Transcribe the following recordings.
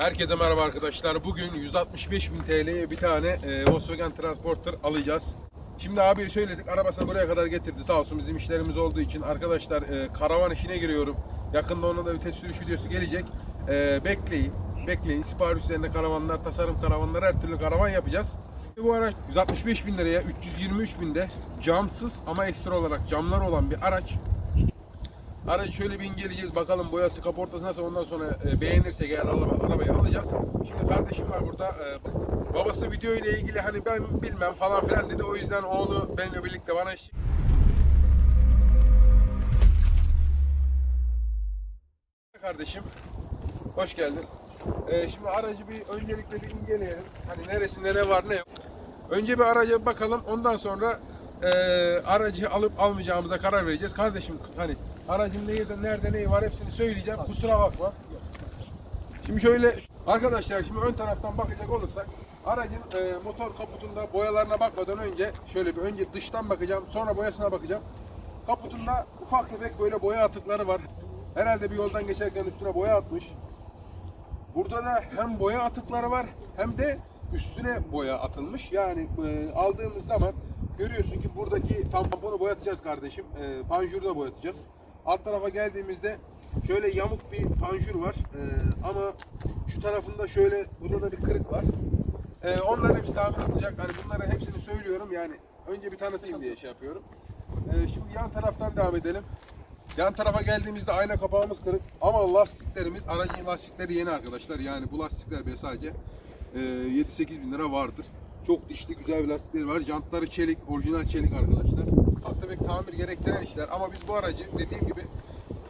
Herkese merhaba arkadaşlar. Bugün 165 bin TL'ye bir tane e, Volkswagen Transporter alacağız. Şimdi abi söyledik arabasını buraya kadar getirdi sağ olsun bizim işlerimiz olduğu için. Arkadaşlar e, karavan işine giriyorum. Yakında ona da bir test sürüş videosu gelecek. E, bekleyin. Bekleyin. Sipariş üzerine karavanlar, tasarım karavanlar her türlü karavan yapacağız. Bu araç 165 bin liraya 323 binde camsız ama ekstra olarak camlar olan bir araç. Aracı şöyle bir inceleyeceğiz bakalım boyası kaportası nasıl ondan sonra e, beğenirsek eğer araba, arabayı alacağız. Şimdi kardeşim var burada e, babası video ile ilgili hani ben bilmem falan filan dedi o yüzden oğlu benimle birlikte bana Kardeşim hoş geldin. E, şimdi aracı bir öncelikle bir inceleyelim. Hani neresinde ne var ne yok. Önce bir araca bakalım ondan sonra e, aracı alıp almayacağımıza karar vereceğiz. Kardeşim hani aracın neyde, nerede neyi var hepsini söyleyeceğim. Kusura bakma. Şimdi şöyle arkadaşlar şimdi ön taraftan bakacak olursak aracın e, motor kaputunda boyalarına bakmadan önce şöyle bir önce dıştan bakacağım sonra boyasına bakacağım. Kaputunda ufak tefek böyle boya atıkları var. Herhalde bir yoldan geçerken üstüne boya atmış. Burada da hem boya atıkları var hem de üstüne boya atılmış. Yani e, aldığımız zaman görüyorsun ki buradaki tamponu boyatacağız kardeşim. E, panjuru da boyatacağız. Alt tarafa geldiğimizde şöyle yamuk bir panjur var. E, ama şu tarafında şöyle burada da bir kırık var. E, onların hepsi tamir olacak. Hani bunların hepsini söylüyorum yani önce bir tanıtayım diye şey yapıyorum. E, şimdi yan taraftan devam edelim. Yan tarafa geldiğimizde ayna kapağımız kırık ama lastiklerimiz, aracın lastikleri yeni arkadaşlar. Yani bu lastikler bile sadece e, 7-8 bin lira vardır. Çok dişli güzel bir lastikleri var. Jantları çelik, orijinal çelik arkadaşlar. Ufak tefek tamir gerektiren işler ama biz bu aracı dediğim gibi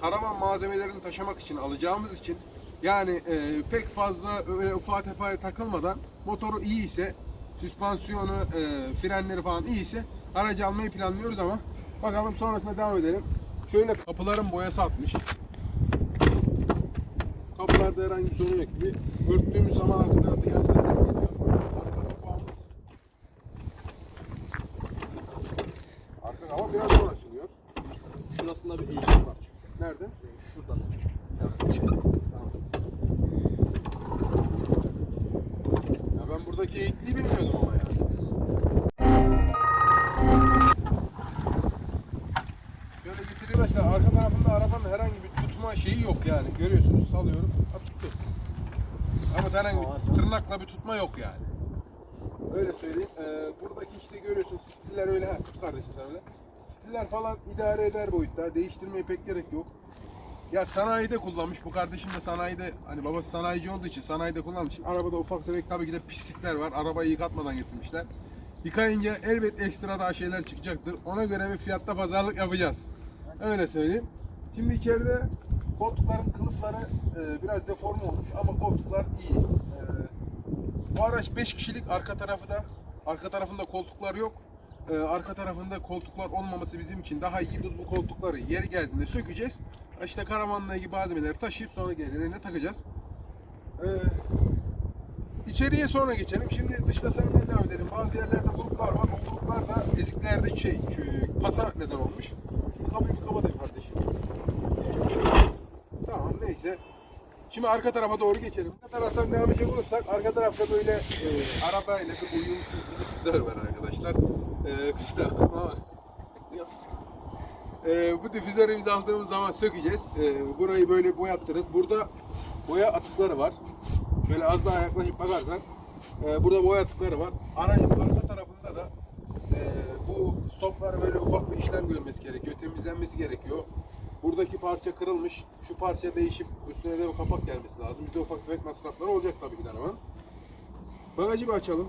karavan malzemelerini taşımak için alacağımız için yani e, pek fazla öyle ufak tefaya takılmadan motoru iyi ise süspansiyonu, e, frenleri falan iyi ise aracı almayı planlıyoruz ama bakalım sonrasında devam edelim. Şöyle kapıların boyası atmış. Kapılarda herhangi bir sorun yok. Bir örttüğümüz zaman arka tarafta yan ses geliyor. Arka kapağımız. Arka kapağı biraz zor açılıyor. Şurasında bir eğilim var çünkü. Nerede? Şuradan. Biraz çıkıyor. Tamam. Ya eğikliği bilmiyordum ama ya. Şöyle getireyim mesela arka tarafında arabanın herhangi bir tutma şeyi yok yani. Görüyorsunuz salıyorum. Ha tuttu. Ama herhangi bir tırnakla bir tutma yok yani. Öyle söyleyeyim. Ee, buradaki işte görüyorsunuz stiller öyle. Ha, tut kardeşim sen öyle. Stiller falan idare eder boyutta. Değiştirmeye pek gerek yok. Ya sanayide kullanmış. Bu kardeşim de sanayide hani babası sanayici olduğu için sanayide kullanmış. Şimdi arabada ufak tefek tabii ki de pislikler var. Arabayı yıkatmadan getirmişler. Yıkayınca elbet ekstra daha şeyler çıkacaktır. Ona göre bir fiyatta pazarlık yapacağız. Öyle söyleyeyim. Şimdi içeride koltukların kılıfları e, biraz deforme olmuş ama koltuklar iyi. E, bu araç 5 kişilik arka tarafı da arka tarafında koltuklar yok. Ee, arka tarafında koltuklar olmaması bizim için daha iyi. Biz bu koltukları yeri geldiğinde sökeceğiz. İşte karavanla ilgili malzemeleri taşıyıp sonra gelirine takacağız. Ee, içeriye sonra geçelim. Şimdi dışta senden devam edelim. Bazı yerlerde gruplar var. O gruplar da eziklerde şey, hasar neden olmuş. Kapıyı bir kapatayım kardeşim. Tamam neyse. Şimdi arka tarafa doğru geçelim. Arka taraftan devam edecek olursak arka tarafta böyle e, arabayla bir uyumsuz bir difüzör var arkadaşlar. E, kusura bakma ama yok sıkıntı. e, bu difüzörü biz aldığımız zaman sökeceğiz. E, burayı böyle boyattırız. Burada boya atıkları var. Şöyle az daha yaklaşıp bakarsan e, burada boya atıkları var. Aracın arka tarafında da e, bu stoplar böyle ufak bir işlem görmesi gerekiyor. Temizlenmesi gerekiyor. Buradaki parça kırılmış. Şu parça değişip üstüne de bir kapak gelmesi lazım. Bize ufak tefek masraflar olacak tabii ki arabanın. Bagajı bir açalım.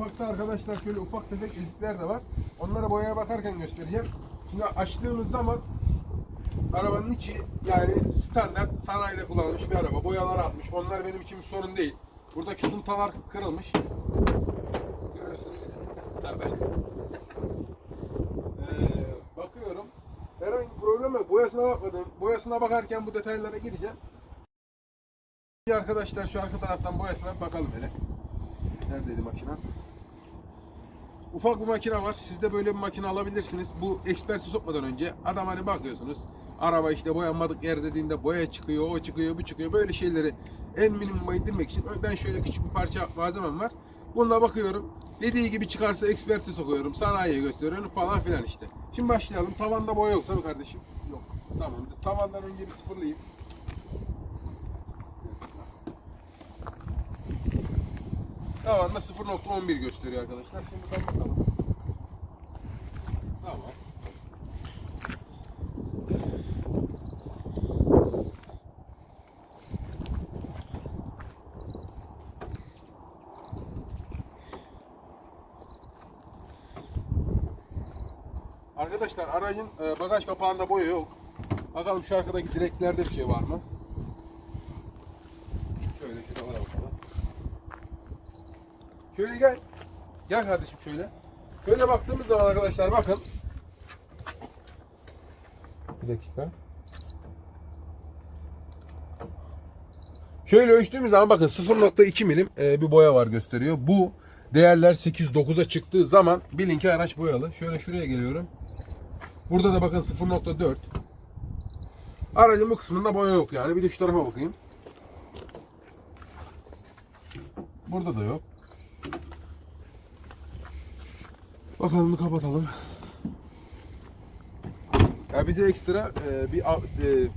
Kapakta arkadaşlar şöyle ufak tefek ezikler de var. Onlara boyaya bakarken göstereceğim. Şimdi açtığımız zaman arabanın içi yani standart sanayide kullanılmış bir araba. Boyalar atmış. Onlar benim için bir sorun değil. Buradaki suntalar kırılmış. Görüyorsunuz. Tabii. Ee, bakıyorum. Herhangi bir problem yok. Boyasına bakmadım. Boyasına bakarken bu detaylara gireceğim. Arkadaşlar şu arka taraftan boyasına bakalım hele. Neredeydi makine? Ufak bir makine var. Siz de böyle bir makine alabilirsiniz. Bu eksperti sokmadan önce adam hani bakıyorsunuz. Araba işte boyanmadık yer dediğinde boya çıkıyor, o çıkıyor, bu çıkıyor. Böyle şeyleri en minimuma indirmek için ben şöyle küçük bir parça malzemem var. Bununla bakıyorum. Dediği gibi çıkarsa eksperti sokuyorum. Sanayiye gösteriyorum falan filan işte. Şimdi başlayalım. Tavanda boya yok tabii kardeşim. Yok. Tamam. Tavandan önce bir sıfırlayayım. Tavanda 0.11 gösteriyor arkadaşlar. Şimdi ben bakalım. Tamam. Arkadaşlar aracın e, bagaj kapağında boya yok. Bakalım şu arkadaki direklerde bir şey var mı? Şöyle şuralara bakalım. Şöyle gel. Gel kardeşim şöyle. Şöyle baktığımız zaman arkadaşlar bakın. Bir dakika. Şöyle ölçtüğümüz zaman bakın 0.2 milim e, bir boya var gösteriyor. Bu değerler 8-9'a çıktığı zaman bilin ki araç boyalı. Şöyle şuraya geliyorum. Burada da bakın 0.4. Aracın bu kısmında boya yok yani. Bir de şu tarafa bakayım. Burada da yok. Bakalım kapatalım. Ya bize ekstra e, bir e,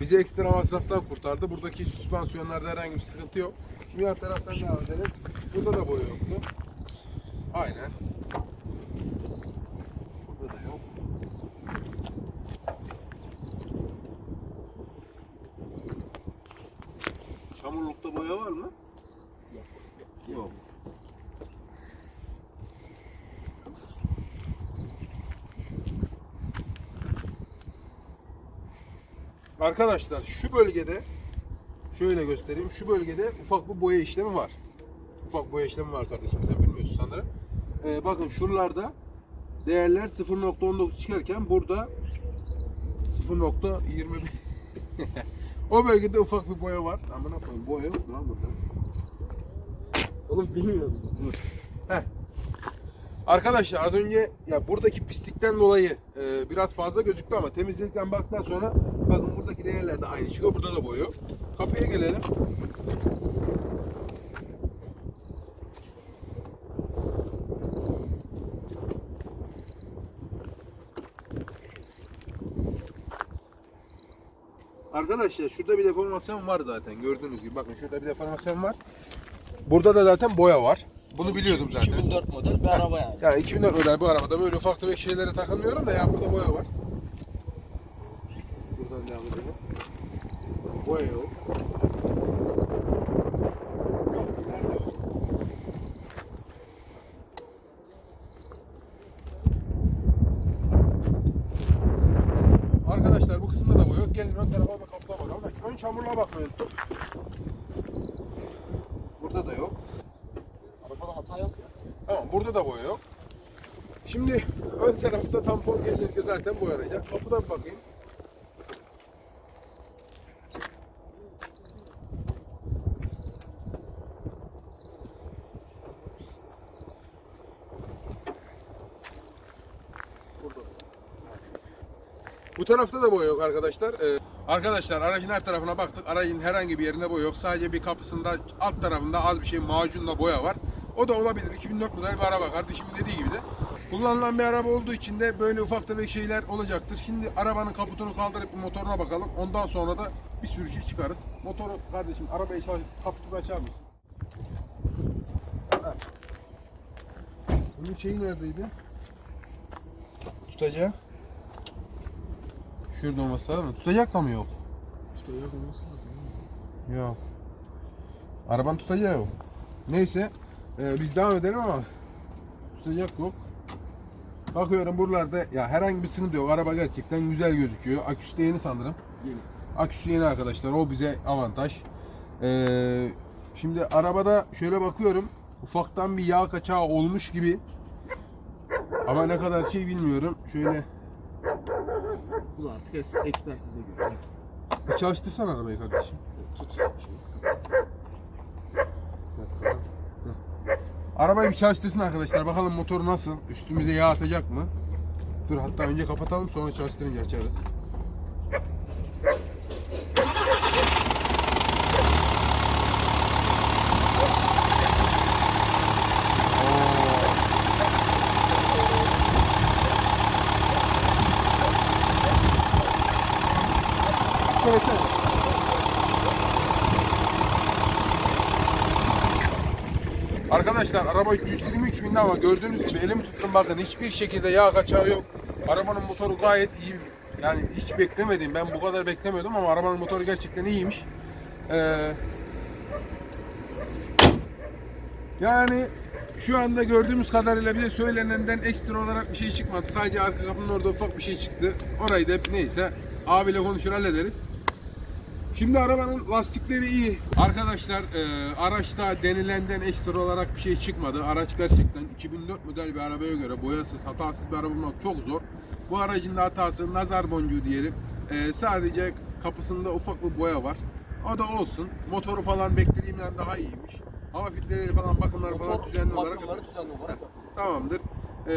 bizi ekstra masraftan kurtardı. Buradaki süspansiyonlarda herhangi bir sıkıntı yok. Yan taraftan devam edelim. Burada da boya yoktu. Aynen. Burada da yok. Çamurlukta boya var mı? Yok. Yok. Arkadaşlar şu bölgede şöyle göstereyim. Şu bölgede ufak bir boya işlemi var. Ufak boya işlemi var kardeşim sen bilmiyorsun sanırım. Ee, bakın şuralarda değerler 0.19 çıkarken burada 0.21 O bölgede ufak bir boya var. Amına koyayım boya yok lan burada. Oğlum bilmiyorum. Arkadaşlar az önce ya buradaki pislikten dolayı e, biraz fazla gözüktü ama temizledikten baktıktan sonra bakın buradaki değerler de aynı çıkıyor. Burada da yok. Kapıya gelelim. Arkadaşlar şurada bir deformasyon var zaten gördüğünüz gibi. Bakın şurada bir deformasyon var. Burada da zaten boya var. Bunu biliyordum zaten. 2004 model bir araba yani. Ya 2004 model bu arabada böyle ufak tefek şeylere takılmıyorum da ya burada boya var. Nerede yok? Arkadaşlar bu kısımda da boya yok. Gelin ön tarafa kapıda bakalım. Ön çamurluğa bakmayı unuttuk. Burada da yok. Arabada hata yok ya. Tamam burada da boya yok. Şimdi ön tarafta tampon kesinlikle zaten boyanacak. Kapıdan bakayım. Bu tarafta da boya yok arkadaşlar. Ee, arkadaşlar aracın her tarafına baktık. Aracın herhangi bir yerinde boya yok. Sadece bir kapısında alt tarafında az bir şey macunla boya var. O da olabilir. 2004 model bir araba. Kardeşimin dediği gibi de. Kullanılan bir araba olduğu için de böyle ufak tefek şeyler olacaktır. Şimdi arabanın kaputunu kaldırıp motoruna bakalım. Ondan sonra da bir sürü şey çıkarız. Motoru kardeşim arabayı çalış, kaputunu açar mısın? Bunun şeyi neredeydi? Tutacağı. Şurada olması lazım. Tutacak da mı yok? Tutacak olması lazım. Yok. Arabanın tutacağı yok. Neyse. e, biz devam edelim ama tutacak yok. Bakıyorum buralarda ya herhangi bir sıkıntı yok. Araba gerçekten güzel gözüküyor. Aküsü de yeni sanırım. Yeni. Aküsü yeni arkadaşlar. O bize avantaj. Ee, şimdi arabada şöyle bakıyorum. Ufaktan bir yağ kaçağı olmuş gibi. Ama ne kadar şey bilmiyorum. Şöyle Bu da artık ekspertize göre. bir çalıştırsan arabayı kardeşim. Tut. Arabayı bir çalıştırsın arkadaşlar. Bakalım motor nasıl? Üstümüze yağ atacak mı? Dur hatta önce kapatalım sonra çalıştırınca açarız. Oo. Üstüne Arkadaşlar araba 323 binde ama gördüğünüz gibi elimi tuttum bakın hiçbir şekilde yağ kaçağı yok. Arabanın motoru gayet iyi. Yani hiç beklemedim. Ben bu kadar beklemiyordum ama arabanın motoru gerçekten iyiymiş. Ee, yani şu anda gördüğümüz kadarıyla bize söylenenden ekstra olarak bir şey çıkmadı. Sadece arka kapının orada ufak bir şey çıktı. Orayı da neyse abiyle konuşur hallederiz. Şimdi arabanın lastikleri iyi. Arkadaşlar e, araçta denilenden ekstra olarak bir şey çıkmadı. Araç gerçekten 2004 model bir arabaya göre boyasız, hatasız bir araba bulmak çok zor. Bu aracın da hatası nazar boncuğu diyelim. E, sadece kapısında ufak bir boya var. O da olsun. Motoru falan beklediğimden daha iyiymiş. Hava filtreleri falan bakımları falan düzenli olarak düzenli olarak Heh, Tamamdır. Ee,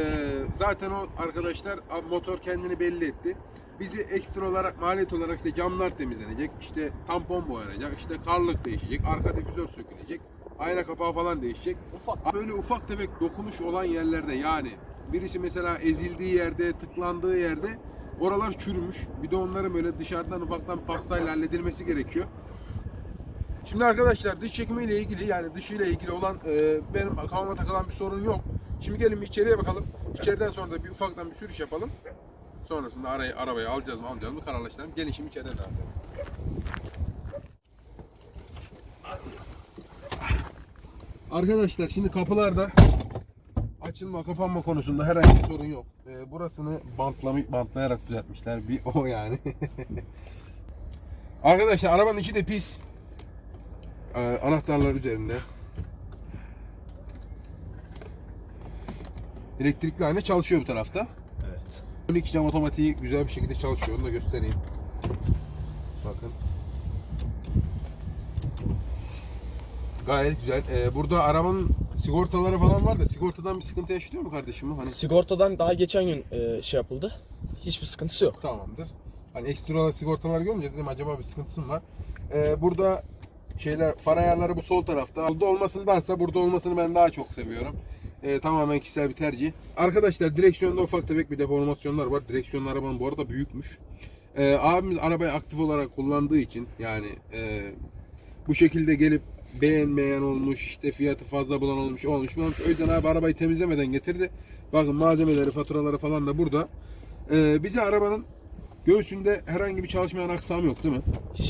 zaten o arkadaşlar motor kendini belli etti. Bizi ekstra olarak maliyet olarak işte camlar temizlenecek, işte tampon boyanacak, işte karlık değişecek, arka difüzör sökülecek, ayna kapağı falan değişecek. Ufak. Böyle ufak tefek dokunuş olan yerlerde yani birisi mesela ezildiği yerde, tıklandığı yerde oralar çürümüş. Bir de onların böyle dışarıdan ufaktan pastayla halledilmesi gerekiyor. Şimdi arkadaşlar dış çekimiyle ilgili yani dışıyla ilgili olan e, benim kafama takılan bir sorun yok. Şimdi gelin bir içeriye bakalım. İçeriden sonra da bir ufaktan bir sürüş yapalım. Sonrasında arayı, arabayı alacağız mı almayacağız mı kararlaştıralım. Gelin şimdi içeriden devam. Arkadaşlar şimdi kapılarda açılma kapanma konusunda herhangi bir sorun yok. E, burasını bantlamy- bantlayarak düzeltmişler. Bir o yani. Arkadaşlar arabanın içi de pis. Ee, anahtarlar üzerinde. Elektrikli ayna çalışıyor bu tarafta. Evet. 12 cam otomatiği güzel bir şekilde çalışıyor. Onu da göstereyim. Bakın. Gayet güzel. Ee, burada arabanın sigortaları falan var da sigortadan bir sıkıntı yaşıyor mu kardeşim? Hani Sigortadan daha geçen gün e, şey yapıldı. Hiçbir sıkıntısı yok. Tamamdır. Hani ekstra sigortalar görünce dedim acaba bir sıkıntısı mı var? Ee, burada şeyler far ayarları bu sol tarafta. Burada olmasındansa burada olmasını ben daha çok seviyorum. Ee, tamamen kişisel bir tercih. Arkadaşlar direksiyonda ufak tefek bir deformasyonlar var. Direksiyon arabanın bu arada büyükmüş. Ee, abimiz arabayı aktif olarak kullandığı için yani e, bu şekilde gelip beğenmeyen olmuş, işte fiyatı fazla bulan olmuş, olmuş, olmuş. O yüzden abi arabayı temizlemeden getirdi. Bakın malzemeleri, faturaları falan da burada. Ee, bize arabanın göğsünde herhangi bir çalışmayan aksam yok değil mi?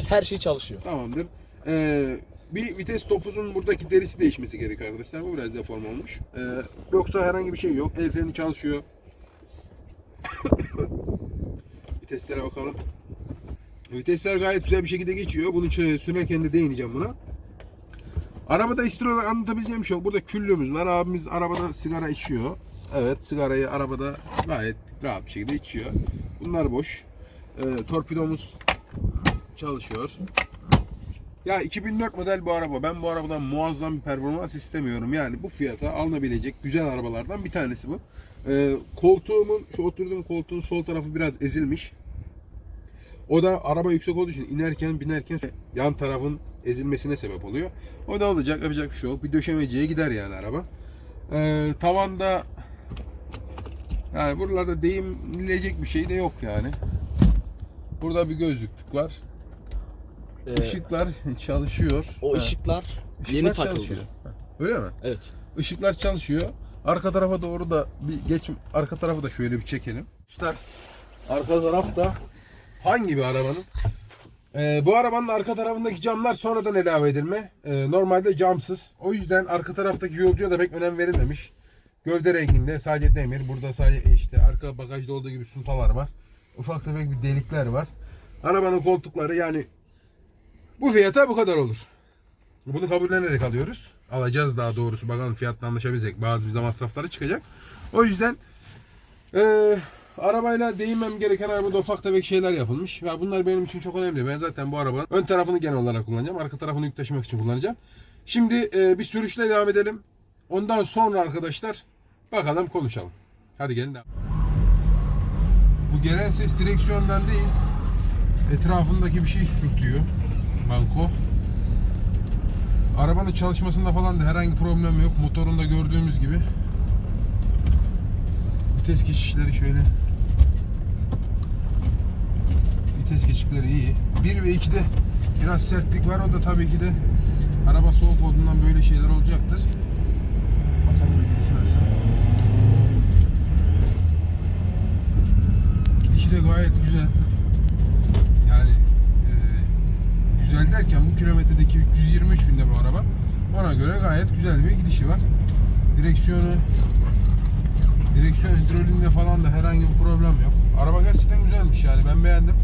Her şey çalışıyor. Tamamdır. Ee, bir vites topuzun buradaki derisi değişmesi gerekiyor arkadaşlar. Bu biraz deform olmuş. Ee, yoksa herhangi bir şey yok. El freni çalışıyor. Viteslere bakalım. Vitesler gayet güzel bir şekilde geçiyor. Bunu sürerken de değineceğim buna. Arabada olarak anlatabileceğim şey yok. Burada küllüğümüz var. Abimiz arabada sigara içiyor. Evet sigarayı arabada gayet rahat bir şekilde içiyor. Bunlar boş. Ee, torpidomuz çalışıyor. Ya 2004 model bu araba. Ben bu arabadan muazzam bir performans istemiyorum. Yani bu fiyata alınabilecek güzel arabalardan bir tanesi bu. Ee, koltuğumun, şu oturduğum koltuğun sol tarafı biraz ezilmiş. O da araba yüksek olduğu için inerken binerken yan tarafın ezilmesine sebep oluyor. O da olacak yapacak bir şey yok. Bir döşemeciye gider yani araba. Ee, tavanda yani buralarda değinilecek bir şey de yok yani. Burada bir gözlüklük var. Ee, Işıklar çalışıyor. o Ha, ışıklar, yeni takıldı. çalışıyor. Öyle mi? Evet. Işıklar çalışıyor. Arka tarafa doğru da bir geç arka tarafı da şöyle bir çekelim. İşte arka tarafta hangi bir arabanın? Ee, bu arabanın arka tarafındaki camlar sonradan ilave edilme. Ee, normalde camsız. O yüzden arka taraftaki yolcuya da pek önem verilmemiş. Gövde renginde sadece demir. Burada sadece işte arka bagajda olduğu gibi suntalar var. Ufak tefek bir delikler var. Arabanın koltukları yani bu fiyata bu kadar olur. Bunu kabullenerek alıyoruz. Alacağız daha doğrusu. Bakalım fiyatla anlaşabilecek. Bazı bize masrafları çıkacak. O yüzden eee, arabayla değinmem gereken arabada ufak tefek şeyler yapılmış. Ve bunlar benim için çok önemli. Ben zaten bu arabanın ön tarafını genel olarak kullanacağım. Arka tarafını yük taşımak için kullanacağım. Şimdi eee, bir sürüşle devam edelim. Ondan sonra arkadaşlar bakalım konuşalım. Hadi gelin devam. Bu gelen ses direksiyondan değil. Etrafındaki bir şey sürtüyor. Banko. Arabanın çalışmasında falan da herhangi problem yok. Motorunda gördüğümüz gibi. Vites geçişleri şöyle. Vites geçişleri iyi. 1 ve 2'de biraz sertlik var. O da tabii ki de araba soğuk olduğundan böyle şeyler olacaktır. Bakalım bir gidişi nasıl. Gidişi de gayet güzel. Yani e, güzel derken bu kilometredeki 323 binde bu araba. Ona göre gayet güzel bir gidişi var. Direksiyonu direksiyon hidroliğinde falan da herhangi bir problem yok. Araba gerçekten güzelmiş yani ben beğendim.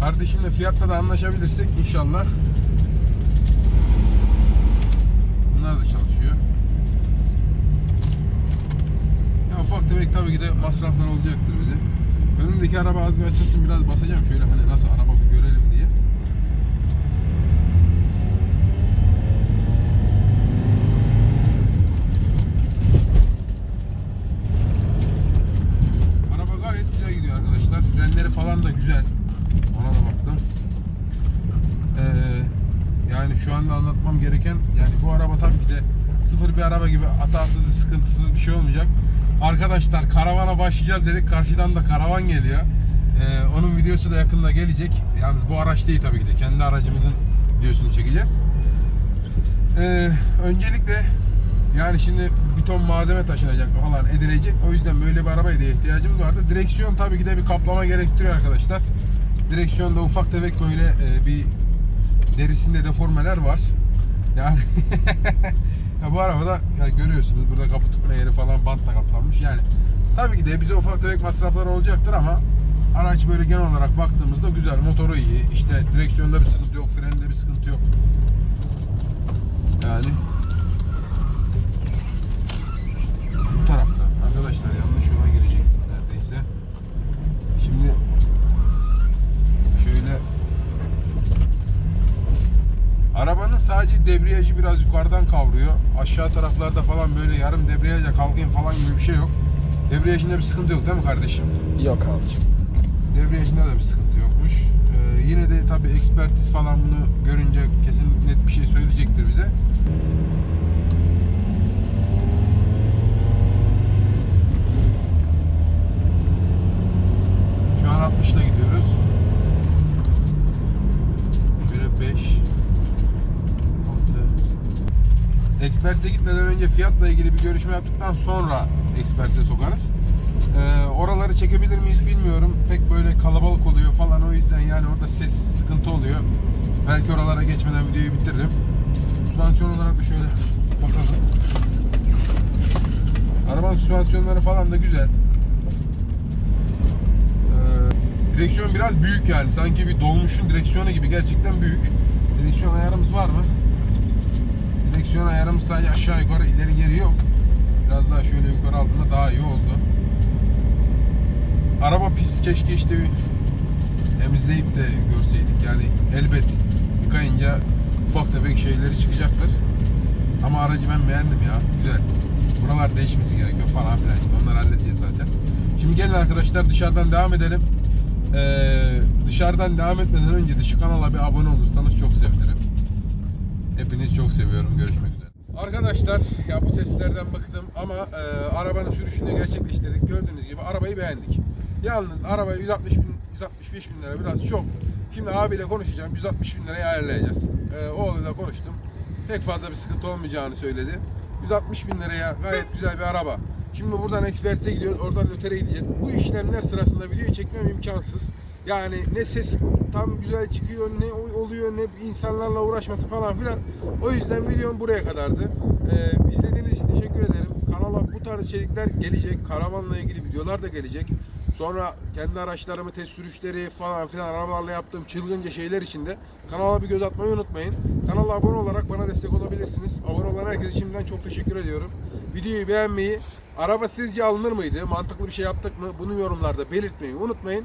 Kardeşimle fiyatta da anlaşabilirsek inşallah. Bunlar da çalışıyor. Ya ufak tefek tabii ki de masraflar olacaktır bize. Önümdeki araba az bir açılsın biraz basacağım şöyle hani nasıl araba anlatmam gereken yani bu araba tabii ki de sıfır bir araba gibi hatasız bir sıkıntısız bir şey olmayacak. Arkadaşlar karavana başlayacağız dedik. Karşıdan da karavan geliyor. Ee, onun videosu da yakında gelecek. Yalnız bu araç değil tabii ki de. Kendi aracımızın videosunu çekeceğiz. Ee, öncelikle yani şimdi bir ton malzeme taşınacak falan edilecek. O yüzden böyle bir arabaya da ihtiyacımız vardı. Direksiyon tabii ki de bir kaplama gerektiriyor arkadaşlar. Direksiyonda ufak tefek böyle e, bir derisinde deformeler var. Yani ya bu arabada ya görüyorsunuz burada kapı tutma yeri falan bantla kaplanmış. Yani tabii ki de bize ufak tefek masraflar olacaktır ama araç böyle genel olarak baktığımızda güzel. Motoru iyi. İşte direksiyonda bir sıkıntı yok. Frende bir sıkıntı yok. Yani bu tarafta. Arkadaşlar yanlış yola girecektik neredeyse. Şimdi şöyle Arabanın sadece debriyajı biraz yukarıdan kavruyor. Aşağı taraflarda falan böyle yarım debriyaja kalkayım falan gibi bir şey yok. Debriyajında bir sıkıntı yok değil mi kardeşim? Yok abicim. Debriyajında da bir sıkıntı yokmuş. Ee, yine de tabii ekspertiz falan bunu görünce kesin net bir şey söyleyecektir bize. Şu an 60'la gidiyoruz. Şöyle 5 6 Expert'e gitmeden önce fiyatla ilgili bir görüşme yaptıktan sonra Expert'e sokarız. Ee, oraları çekebilir miyiz bilmiyorum. Pek böyle kalabalık oluyor falan o yüzden yani orada ses sıkıntı oluyor. Belki oralara geçmeden videoyu bitiririm. Süspansiyon olarak da şöyle bakalım. Arabanın süspansiyonları falan da güzel. Ee, direksiyon biraz büyük yani. Sanki bir dolmuşun direksiyonu gibi gerçekten büyük. Direksiyon ayarımız var mı? Direksiyon ayarımız sadece aşağı yukarı ileri geri yok. Biraz daha şöyle yukarı aldığında daha iyi oldu. Araba pis keşke işte bir temizleyip de görseydik. Yani elbet yıkayınca ufak tefek şeyleri çıkacaktır. Ama aracı ben beğendim ya. Güzel. Buralar değişmesi gerekiyor falan filan işte. Onları halledeceğiz zaten. Şimdi gelin arkadaşlar dışarıdan devam edelim. Ee, dışarıdan devam etmeden önce de şu kanala bir abone olursanız çok sevinirim. Hepinizi çok seviyorum. Görüşmek üzere. Arkadaşlar ya bu seslerden bıktım ama e, arabanın sürüşünü gerçekleştirdik. Gördüğünüz gibi arabayı beğendik. Yalnız araba 160 bin, 165 bin lira biraz çok. Şimdi abiyle konuşacağım. 160 bin liraya ayarlayacağız. E, oğluyla konuştum. Pek fazla bir sıkıntı olmayacağını söyledi. 160 bin liraya gayet güzel bir araba. Şimdi buradan Expert'e gidiyoruz. Oradan ötere gideceğiz. Bu işlemler sırasında videoyu çekmem imkansız. Yani ne ses tam güzel çıkıyor, ne oluyor, ne insanlarla uğraşması falan filan. O yüzden videom buraya kadardı. Ee, izlediğiniz için teşekkür ederim. Kanala bu tarz içerikler gelecek. Karavanla ilgili videolar da gelecek. Sonra kendi araçlarımı, test sürüşleri falan filan arabalarla yaptığım çılgınca şeyler için de kanala bir göz atmayı unutmayın. Kanala abone olarak bana destek olabilirsiniz. Abone olan herkese şimdiden çok teşekkür ediyorum. Videoyu beğenmeyi, araba sizce alınır mıydı? Mantıklı bir şey yaptık mı? Bunu yorumlarda belirtmeyi unutmayın.